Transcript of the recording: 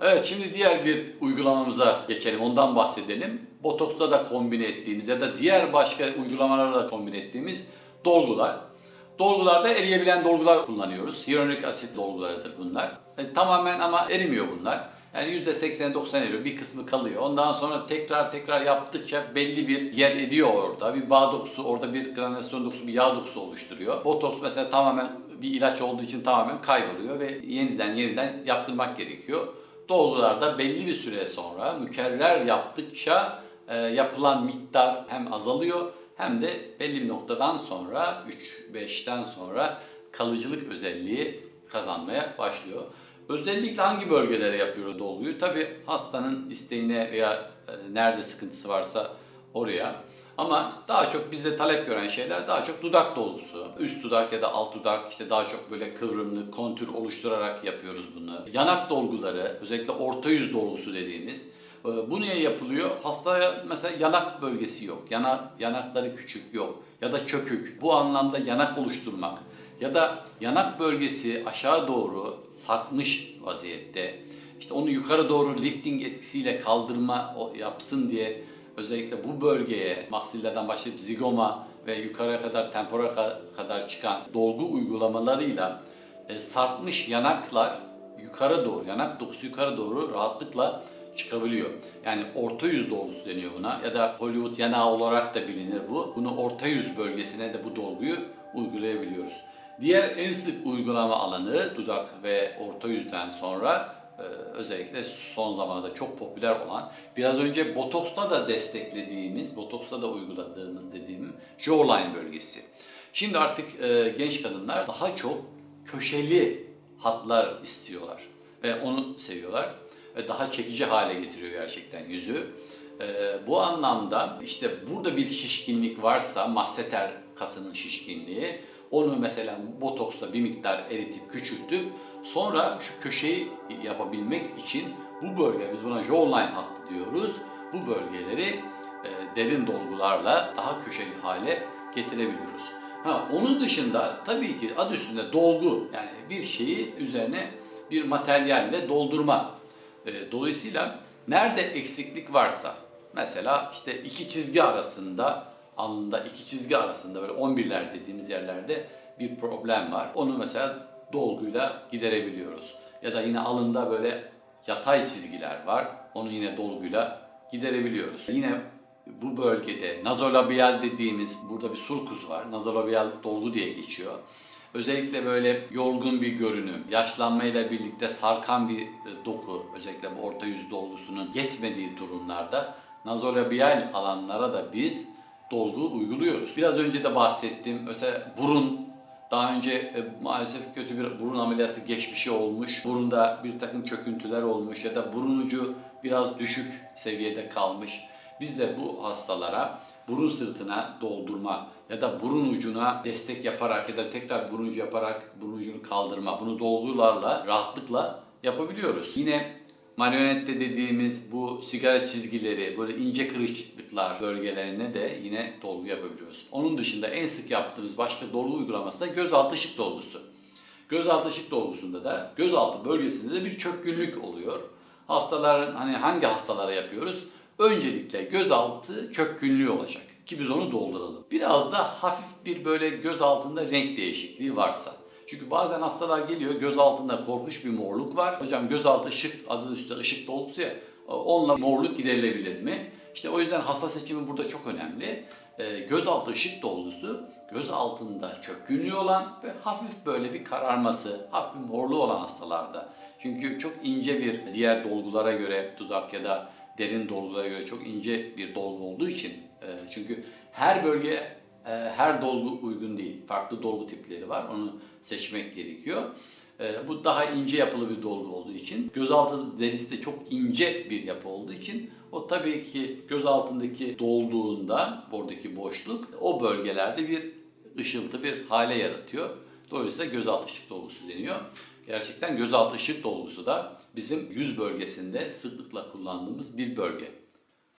Evet şimdi diğer bir uygulamamıza geçelim. Ondan bahsedelim. Botoksla da kombine ettiğimiz ya da diğer başka uygulamalarla da kombine ettiğimiz dolgular. Dolgularda eriyebilen dolgular kullanıyoruz. Hyaluronik asit dolgularıdır bunlar. E, tamamen ama erimiyor bunlar. Yani %80-90 eriyor. Bir kısmı kalıyor. Ondan sonra tekrar tekrar yaptıkça belli bir yer ediyor orada. Bir bağ dokusu, orada bir granülasyon dokusu, bir yağ dokusu oluşturuyor. Botoks mesela tamamen bir ilaç olduğu için tamamen kayboluyor ve yeniden yeniden yaptırmak gerekiyor. Dolgularda belli bir süre sonra mükerrer yaptıkça e, yapılan miktar hem azalıyor hem de belli bir noktadan sonra 3-5'ten sonra kalıcılık özelliği kazanmaya başlıyor. Özellikle hangi bölgelere yapıyoruz dolguyu? Tabi hastanın isteğine veya e, nerede sıkıntısı varsa oraya. Ama daha çok bizde talep gören şeyler daha çok dudak dolgusu. Üst dudak ya da alt dudak işte daha çok böyle kıvrımlı kontür oluşturarak yapıyoruz bunu. Yanak dolguları özellikle orta yüz dolgusu dediğimiz. e, Bu niye yapılıyor? Hastaya mesela yanak bölgesi yok. Yana, yanakları küçük yok. Ya da çökük. Bu anlamda yanak oluşturmak. Ya da yanak bölgesi aşağı doğru sarkmış vaziyette. İşte onu yukarı doğru lifting etkisiyle kaldırma yapsın diye özellikle bu bölgeye maksillerden başlayıp zigoma ve yukarıya kadar tempora ka- kadar çıkan dolgu uygulamalarıyla e, sarkmış yanaklar yukarı doğru, yanak dokusu yukarı doğru rahatlıkla çıkabiliyor. Yani orta yüz dolgusu deniyor buna ya da Hollywood yanağı olarak da bilinir bu. Bunu orta yüz bölgesine de bu dolguyu uygulayabiliyoruz. Diğer en sık uygulama alanı dudak ve orta yüzden sonra e, özellikle son zamanlarda çok popüler olan biraz önce botoksla da desteklediğimiz, botoksla da uyguladığımız dediğim jawline bölgesi. Şimdi artık e, genç kadınlar daha çok köşeli hatlar istiyorlar ve onu seviyorlar ve daha çekici hale getiriyor gerçekten yüzü. Ee, bu anlamda işte burada bir şişkinlik varsa masseter kasının şişkinliği onu mesela botoksla bir miktar eritip küçültüp sonra şu köşeyi yapabilmek için bu bölge biz buna jawline hattı diyoruz. Bu bölgeleri e, derin dolgularla daha köşeli hale getirebiliyoruz. Ha, onun dışında tabii ki adı üstünde dolgu yani bir şeyi üzerine bir materyalle doldurma. E, dolayısıyla nerede eksiklik varsa mesela işte iki çizgi arasında alnında iki çizgi arasında böyle 11'ler dediğimiz yerlerde bir problem var. Onu mesela dolguyla giderebiliyoruz. Ya da yine alında böyle yatay çizgiler var. Onu yine dolguyla giderebiliyoruz. Yine bu bölgede nazolabial dediğimiz burada bir sulkus var. Nazolabial dolgu diye geçiyor. Özellikle böyle yorgun bir görünüm, yaşlanmayla birlikte sarkan bir doku, özellikle bu orta yüz dolgusunun yetmediği durumlarda nazolabial alanlara da biz dolgu uyguluyoruz. Biraz önce de bahsettim. Mesela burun daha önce e, maalesef kötü bir burun ameliyatı geçmişi olmuş. Burunda bir takım çöküntüler olmuş ya da burun ucu biraz düşük seviyede kalmış. Biz de bu hastalara burun sırtına doldurma ya da burun ucuna destek yaparak ya da tekrar burun ucu yaparak burun ucunu kaldırma bunu dolgularla rahatlıkla yapabiliyoruz. Yine marionette dediğimiz bu sigara çizgileri, böyle ince kırışıklıklar bölgelerine de yine dolgu yapabiliyoruz. Onun dışında en sık yaptığımız başka dolgu uygulaması da gözaltı ışık dolgusu. Gözaltı ışık dolgusunda da gözaltı bölgesinde de bir çökkünlük oluyor. Hastaların hani hangi hastalara yapıyoruz? Öncelikle gözaltı çökkünlüğü olacak ki biz onu dolduralım. Biraz da hafif bir böyle göz altında renk değişikliği varsa. Çünkü bazen hastalar geliyor göz altında korkunç bir morluk var. Hocam gözaltı ışık adı üstünde ışık dolgusu ya onunla morluk giderilebilir mi? İşte o yüzden hasta seçimi burada çok önemli. Ee, gözaltı ışık dolgusu göz altında çökkünlüğü olan ve hafif böyle bir kararması, hafif morluğu olan hastalarda. Çünkü çok ince bir diğer dolgulara göre dudak ya da derin dolgulara göre çok ince bir dolgu olduğu için e, çünkü her bölge e, her dolgu uygun değil. Farklı dolgu tipleri var. Onu seçmek gerekiyor. E, bu daha ince yapılı bir dolgu olduğu için gözaltı derisi de çok ince bir yapı olduğu için o tabii ki göz altındaki dolduğunda oradaki boşluk o bölgelerde bir ışıltı bir hale yaratıyor. Dolayısıyla gözaltı ışık dolgusu deniyor. Gerçekten gözaltı ışık dolgusu da bizim yüz bölgesinde sıklıkla kullandığımız bir bölge.